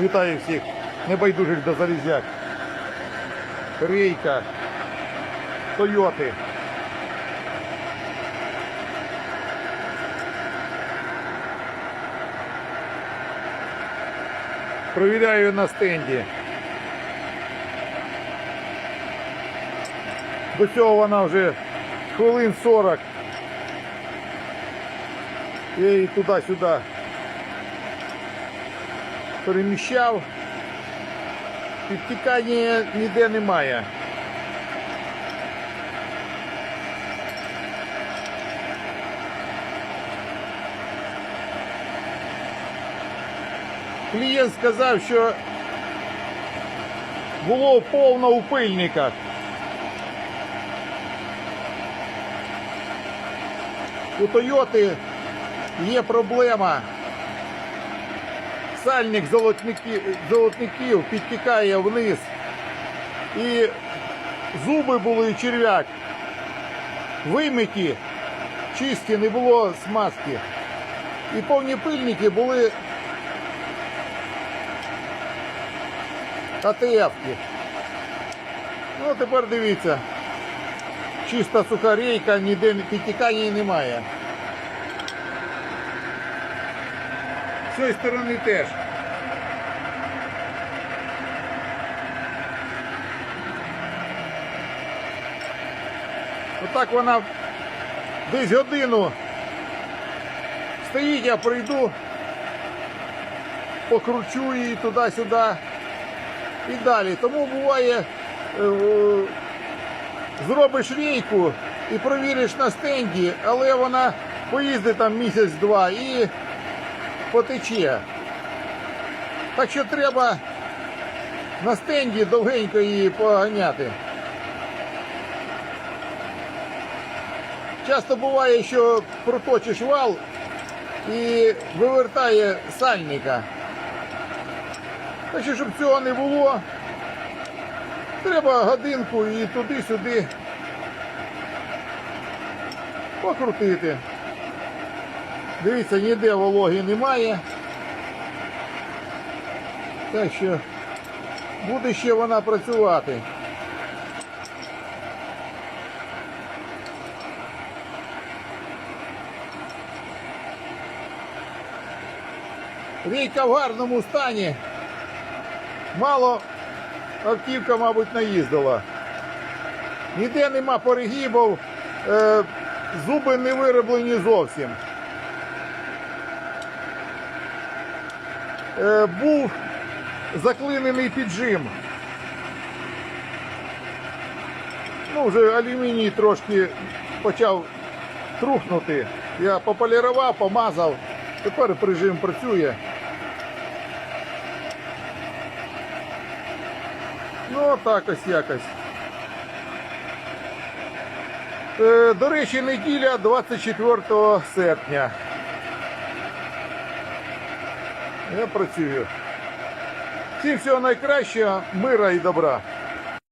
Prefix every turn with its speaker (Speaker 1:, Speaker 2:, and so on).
Speaker 1: Вітаю всіх небайдужих до залізяк. Рейка, Тойоти. Провіряю на стенді. До цього вона вже хвилин 40. Я її туди-сюди переміщав. Підтікання ніде немає. Клієнт сказав, що було повно у пильниках. У Тойоти є проблема. Сальник золотників, золотників підтікає вниз. І зуби були і черв'як. Вимиті, чисті, не було смазки. І повні пильники були АТФ-ки. Ну, тепер дивіться. Чиста суха рейка, ніде підтікання немає. З цієї сторони теж. Отак вона десь годину стоїть, я прийду, покручу її туди-сюди і далі. Тому буває, е, зробиш рейку і провіриш на стенді, але вона поїздить там місяць-два і потече. Так що треба на стенді довгенько її поганяти. Часто буває, що проточиш вал і вивертає сальника. Так щоб цього не було, треба годинку і туди-сюди покрутити. Дивіться, ніде вологи немає. Так що буде ще вона працювати. Рейка в гарному стані. Мало автівка, мабуть, наїздила. Ніде нема перегибів, е, зуби не вироблені зовсім. Е, був заклинений піджим. Ну, вже алюміній трошки почав трухнути. Я пополірував, помазав. Тепер прижим працює. Ну, так ось якось. Е, до речі, неділя 24 серпня. Я працюю. Всім всього найкращого, мира і добра.